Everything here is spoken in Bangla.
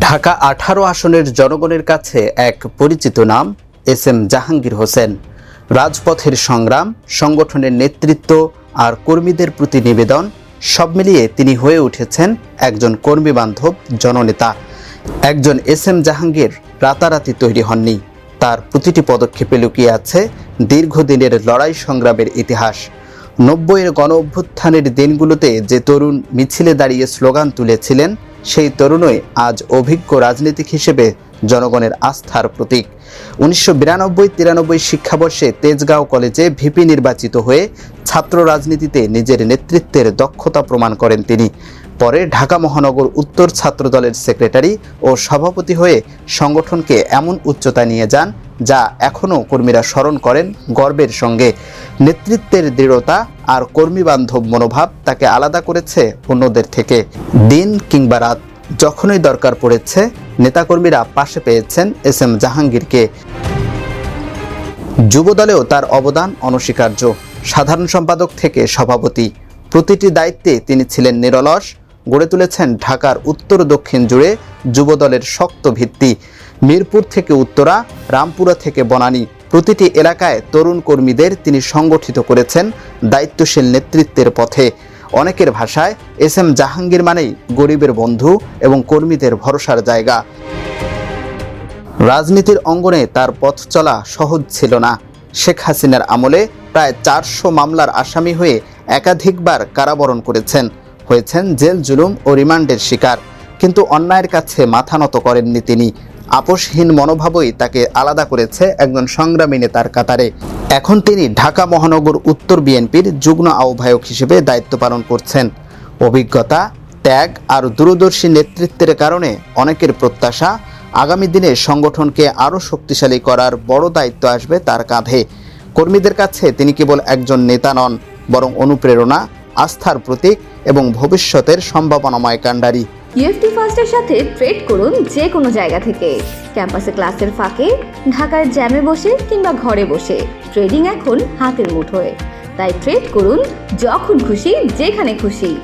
ঢাকা আঠারো আসনের জনগণের কাছে এক পরিচিত নাম, এস এম জাহাঙ্গীর হোসেন। রাজপথের সংগ্রাম, সংগঠনের নেতৃত্ব আর কর্মীদের প্রতি নিবেদন, সব মিলিয়ে তিনি হয়ে উঠেছেন একজন কর্মী বান্ধব জননেতা। একজন এস এম জাহাঙ্গীর রাতারাতি তৈরি হননি। তার প্রতিটি পদক্ষেপে লুকিয়ে আছে দীর্ঘদিনের লড়াই সংগ্রামের ইতিহাস। নব্বইয়ের গণ অভ্যুত্থানের দিনগুলোতে যে তরুণ মিছিলে দাঁড়িয়ে স্লোগান তুলেছিলেন সেই তরুণই আজ অভিজ্ঞ রাজনীতিক হিসেবে জনগণের আস্থার প্রতীক। উনিশশো বিরানব্বই তিরানব্বই শিক্ষাবর্ষে তেজগাঁও কলেজে ভিপি নির্বাচিত হয়ে ছাত্র রাজনীতিতে নিজের নেতৃত্বের দক্ষতা প্রমাণ করেন তিনি। পরে ঢাকা মহানগর উত্তর ছাত্র দলের সেক্রেটারি ও সভাপতি হয়ে সংগঠনকে এমন উচ্চতা নিয়ে যান যা এখনও কর্মীরা স্মরণ করেন গর্বের সঙ্গে। নেতৃত্বের দৃঢ়তা আর কর্মী বান্ধব মনোভাব তাকে আলাদা করেছে অন্যদের থেকে। দিন কিংবা রাত যখনই দরকার পড়েছে, নেতাকর্মীরা পাশে পেয়েছেন এস এম জাহাঙ্গীরকে। যুবদলেও তার অবদান অনস্বীকার্য। সাধারণ সম্পাদক থেকে সভাপতি। প্রতিটি দায়িত্বে তিনি ছিলেন নিরলস, গড়ে তুলেছেন ঢাকার উত্তর দক্ষিণ জুড়ে যুবদলের শক্ত ভিত্তি। মিরপুর থেকে উত্তরা, রামপুরা থেকে বনানী। প্রতিটি এলাকায় তরুণ কর্মীদের তিনি সংগঠিত করেছেন দায়িত্বশীল নেতৃত্বের পথে। অনেকের ভাষায় এস এম জাহাঙ্গীর মানেই গরিবের বন্ধু এবং কর্মীদের ভরসার জায়গা। রাজনীতির অঙ্গনে তার পথ চলা সহজ ছিল না। শেখ হাসিনার আমলে প্রায় চারশো মামলার আসামি হয়ে একাধিকবার কারাবরণ করেছেন। হয়েছেন জেল জুলুম ও রিমান্ডের শিকার। কিন্তু অন্যায়ের কাছে মাথা নত করেননি তিনি। আপোষহীন মনোভাবই তাকে আলাদা করেছে একজন সংগ্রামী নেতার কাতারে। এখন তিনি ঢাকা মহানগর উত্তর বিএনপির যুগ্ম আহ্বায়ক হিসেবে দায়িত্ব পালন করছেন। অভিজ্ঞতা, ত্যাগ আর দূরদর্শী নেতৃত্বের কারণে অনেকের প্রত্যাশা আগামী দিনে সংগঠনকে আরও শক্তিশালী করার বড় দায়িত্ব আসবে তার কাঁধে। কর্মীদের কাছে তিনি কেবল একজন নেতা নন, বরং অনুপ্রেরণা, আস্থার প্রতীক এবং ভবিষ্যতের সম্ভাবনাময় কাণ্ডারি। ইউএফটি ফার্স্টের সাথে ট্রেড করুন যে কোনো জায়গা থেকে। ক্যাম্পাসে ক্লাসের ফাঁকে ঢাকার জ্যামে বসে কিংবা ঘরে বসে। ট্রেডিং এখন হাতের মুঠোয়। তাই ট্রেড করুন যখন খুশি, যেখানে খুশি।